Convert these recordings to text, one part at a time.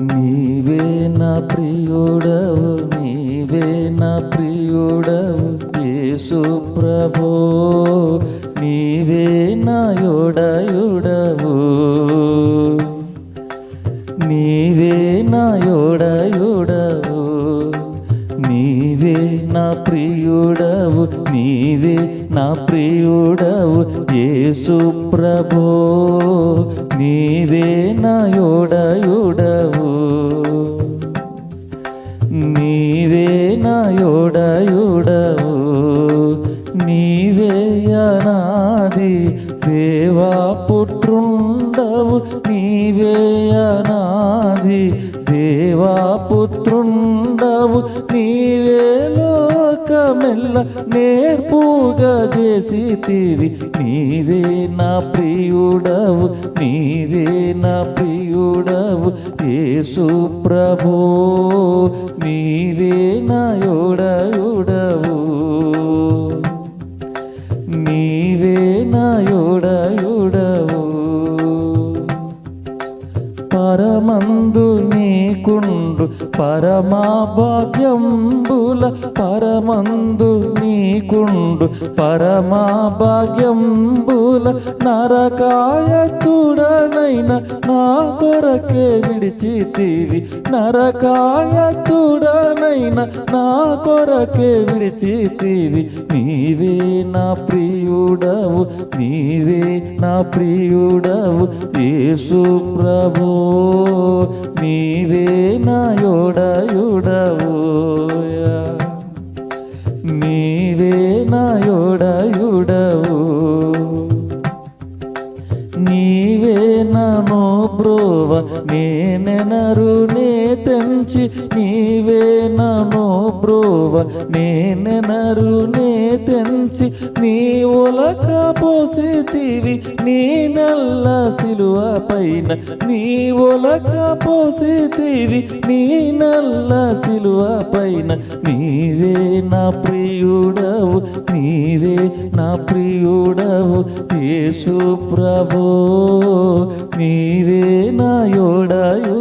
నీవే నా ప్రియుడవు నీవే నా ప్రియుడవు యేసు ప్రభో. నీవే నా యోడయుడవు. నీవే నా యోడయుడవు. నీవే నా ప్రియుడవు నీవే నా ప్రియుడవు. యేసు ప్రభో నీవే నా నీవే నా నీవే అనాది దేవా పుత్రుండవు. నీవే అనాది దేవా పుత్రుండవు. నీవే మెల్ల నేర్పుగా చేసి తీవి నీవే నా ప్రియుడవు నీవే నా ప్రియుడవు. యేసు ప్రభో నీవే నా యోడయుడవు నీవే నా యోడయుడవు పరమాభాగ్యంబుల పరమందు నీకుండు. పరమాభాగ్యంబుల నరకాయ తుడనైన నా కొరకే విడిచితివి. నరకాయ తుడనైన నా కొరకే విడిచితివి. నీవే నా ప్రియుడవు నీవే నా ప్రియుడవు. యేసు ప్రభో నీవే నాయోడయుడవోయా నీవే నాయోడయుడవు నీవే నను బ్రోవ నేనెనరుని తెంచి నీవే నను బ్రోవ నేనెనరు నే తెంచి నీ ఒలక పోసితివి. నీ నల్ల సిలువ పైన నీ ఒలక పోసితివి. నీ నల్ల సిలువ పైన నీవే నా ప్రియుడవు. నీవే నా ప్రియుడవు. యేసు ప్రభో నీవే నా యోడయు.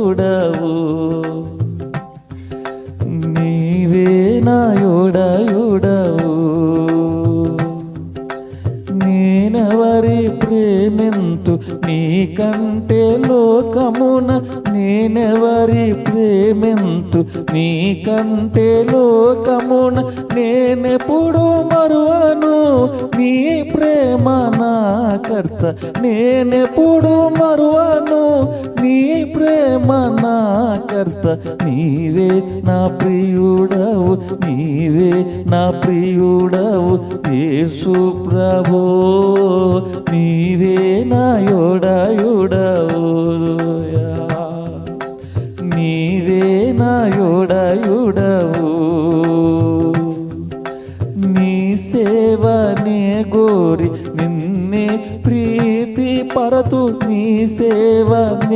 నీకంటే లోకమున నేనెవరి ప్రేమింతు? నీకంటే లోకమున నేనెప్పుడు మరువను? నీ ప్రేమ నా కర్త నేనెప్పుడు మరువను? నీ ప్రేమ నా కర్త నీవే నా ప్రియుడవు నీవే నా ప్రియుడవు యేసు ప్రభో నీవే నా యోడయుడవు. నీవే నా యోడయుడవు. నీ సేవనే గోరి నిన్నే ప్రీతి పరతు నీ సేవనే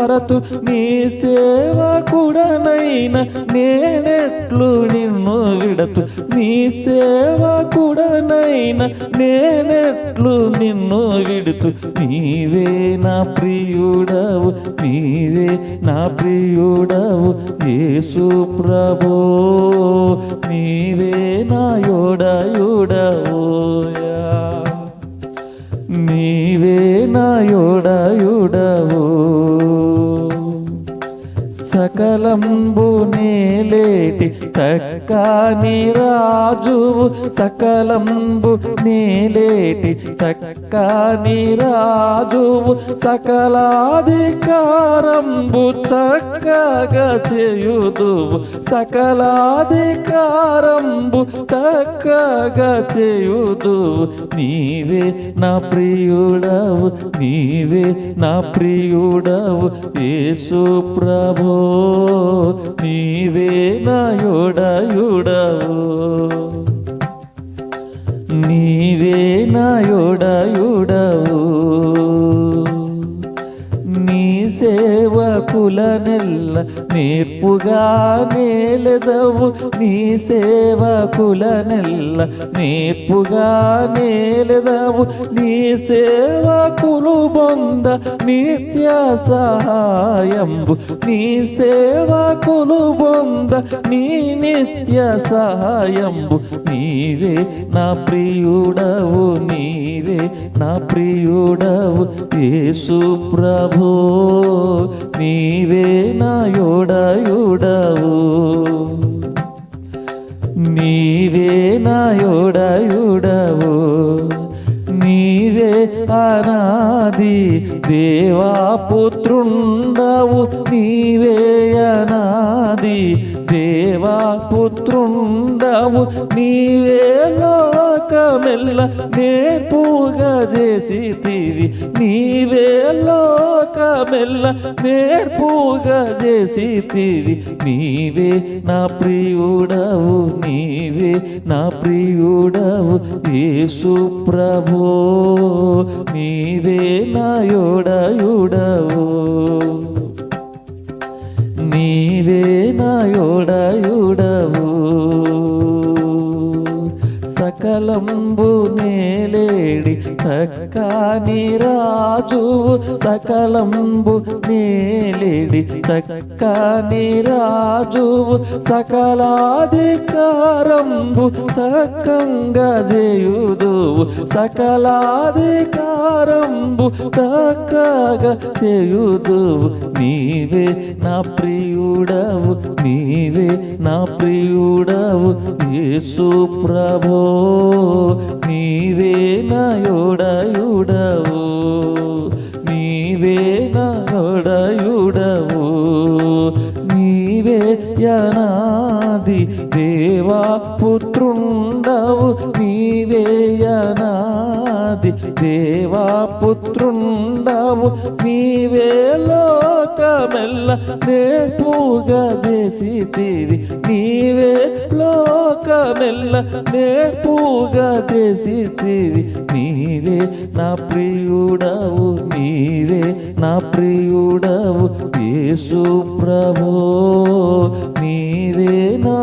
ప్రీతి పరతు నీ సేవకుడనైన నేనెట్లు నిన్ను విడతు. నీ సేవకుడనైన నేనెట్లు నిన్ను విడుతు. నీవే నా ప్రియుడవు నీవే నా ప్రియుడవు. యేసు ప్రభో నీవే నా యోడయుడవు నీవే నా యోడయుడ సకలంబు నేలేటి చక్కని రాజువు సకలంబు నేలేటి చక్కని రాజువు సకలాధికారంబు చక్కగా చేయుదువు. సకలాధికారంబు చక్కగా చేయుదువు. నీవే నా ప్రియుడవు నీవే నా ప్రియుడవు. యేసు ప్రభో. నీవే నాయుడయుడవు. నీవే నా యోడయుడవు నీ సేవకులనెల్ల నేర్పుగా నేలెదవు నీ సేవకులనెల్ల నేర్పుగా నేలెదవు నీ సేవకులు బొంద నిత్య సహాయంబు. నీ సేవకులు బొంద నీ నిత్య సహాయంబు. నీవే నా ప్రియుడవు నీవే నా ప్రియుడవు. యేసు నీ నీవే నాయోడయుడవు నీవే నాయోడయుడవు నీవే అనాది దేవా పుత్రుండవు నీవే అనాది దేవా పుత్రుండవు నీవే లోకమెల్ల నే నేర్పుగా చేసితివి. నీవే లోకమెల్ల నేర్పుగా చేసితివి. నీవే నా ప్రియుడవు నీవే నా ప్రియుడవు. యేసు ప్రభో నీవే నా యోడయుడవు. సకలంబు నేలేడి చక్కని రాజు సకలంబు నేలేడి చక్కని రాజు సకలాధికారంబు సక్కంగా చేయుదువు. సకలాధికారంబు చక్కగా చేయుదువు. నీవే నా ప్రియుడవు నీవే నా ప్రియుడవు. యేసు ప్రభో నీవే నా నీవే నా నీవే యనాది దేవా పుత్ర దేవా పుత్రుండవు నీవే లోకమెల్ల నే నేర్పుగా చేసితివి నీవే లోకమెల్ల నే నేర్పుగా చేసితివి నీవే నా ప్రియుడవు నీవే నా ప్రియుడవు. యేసు ప్రభో నీవే నా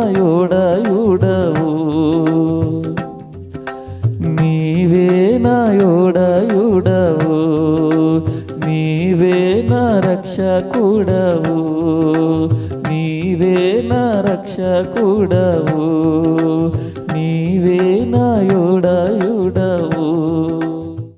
నీవే నా రక్ష కూడవు నీవే నా రక్ష కూడవు నీవే నా